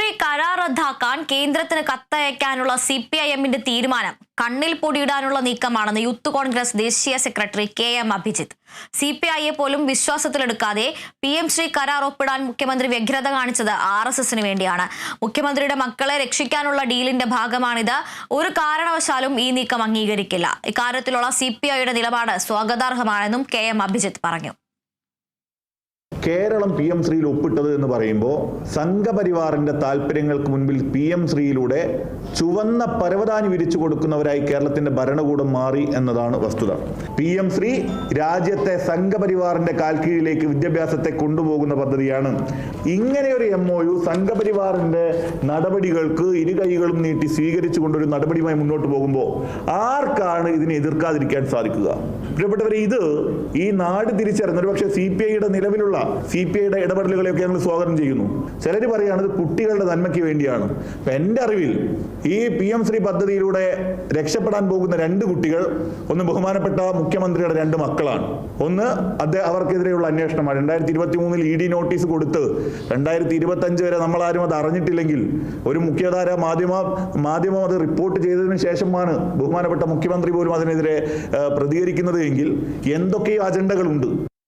ശ്രീ കരാർ റദ്ദാക്കാൻ കേന്ദ്രത്തിന് കത്തയക്കാനുള്ള സി പി ഐ എമ്മിന്റെ തീരുമാനം കണ്ണിൽ പൊടിയിടാനുള്ള നീക്കമാണെന്ന് യൂത്ത് കോൺഗ്രസ് ദേശീയ secretary K M Abhijith. C P ഐയെ പോലും വിശ്വാസത്തിലെടുക്കാതെ പി എം ശ്രീ കരാർ ഒപ്പിടാൻ മുഖ്യമന്ത്രി വ്യഗ്രത കാണിച്ചത് ആർ എസ് എസിന് വേണ്ടിയാണ്. മുഖ്യമന്ത്രിയുടെ മക്കളെ രക്ഷിക്കാനുള്ള ഡീലിന്റെ ഭാഗമാണിത്. ഒരു കാരണവശാലും ഈ നീക്കം അംഗീകരിക്കില്ല. ഇക്കാര്യത്തിലുള്ള സി പി ഐയുടെ നിലപാട് സ്വാഗതാർഹമാണെന്നും കെ എം അഭിജിത്ത് പറഞ്ഞു. കേരളം പി എം ശ്രീയിൽ ഒപ്പിട്ടത് എന്ന് പറയുമ്പോൾ സംഘപരിവാറിന്റെ താല്പര്യങ്ങൾക്ക് മുൻപിൽ പി എം ശ്രീയിലൂടെ ചുവന്ന പരവതാനി വിരിച്ചു കൊടുക്കുന്നവരായി കേരളത്തിന്റെ ഭരണകൂടം മാറി എന്നതാണ് വസ്തുത. പി എം ശ്രീ രാജ്യത്തെ സംഘപരിവാറിന്റെ കാൽക്കീഴിലേക്ക് വിദ്യാഭ്യാസത്തെ കൊണ്ടുപോകുന്ന പദ്ധതിയാണ്. ഇങ്ങനെയൊരു എം ഒ യു സംഘപരിവാറിന്റെ നടപടികൾക്ക് ഇരു കൈകളും നീട്ടി സ്വീകരിച്ചുകൊണ്ടൊരു നടപടിയുമായി മുന്നോട്ട് പോകുമ്പോൾ ആർക്കാണ് ഇതിനെ എതിർക്കാതിരിക്കാൻ സാധിക്കുക? പ്രിയപ്പെട്ടവരെ ഇത് ഈ നാട് തിരിച്ചറിഞ്ഞ ഒരു പക്ഷേ സി പി ഐയുടെ നിലവിലുള്ള സി പി ഐയുടെ ഇടപെടലുകളെയൊക്കെ ഞങ്ങൾ സ്വാഗതം ചെയ്യുന്നു. ചിലർ പറയുകയാണ് ഇത് കുട്ടികളുടെ നന്മയ്ക്ക് വേണ്ടിയാണ്. അപ്പൊ എന്റെ അറിവിൽ ഈ പി എം ശ്രീ പദ്ധതിയിലൂടെ രക്ഷപ്പെടാൻ പോകുന്ന രണ്ട് കുട്ടികൾ ഒന്ന് ബഹുമാനപ്പെട്ട മുഖ്യമന്ത്രിയുടെ രണ്ട് മക്കളാണ്. ഒന്ന് അദ്ദേഹം അവർക്കെതിരെയുള്ള അന്വേഷണമാണ്. രണ്ടായിരത്തി ഇരുപത്തി മൂന്നിൽ ഇ ഡി നോട്ടീസ് കൊടുത്ത് രണ്ടായിരത്തി ഇരുപത്തി അഞ്ച് വരെ നമ്മളാരും അത് അറിഞ്ഞിട്ടില്ലെങ്കിൽ ഒരു മുഖ്യധാര മാധ്യമ മാധ്യമം അത് റിപ്പോർട്ട് ചെയ്തതിനു ശേഷമാണ് ബഹുമാനപ്പെട്ട മുഖ്യമന്ത്രി പോലും അതിനെതിരെ പ്രതികരിക്കുന്നത് എങ്കിൽ എന്തൊക്കെയോ അജണ്ടകളുണ്ട്.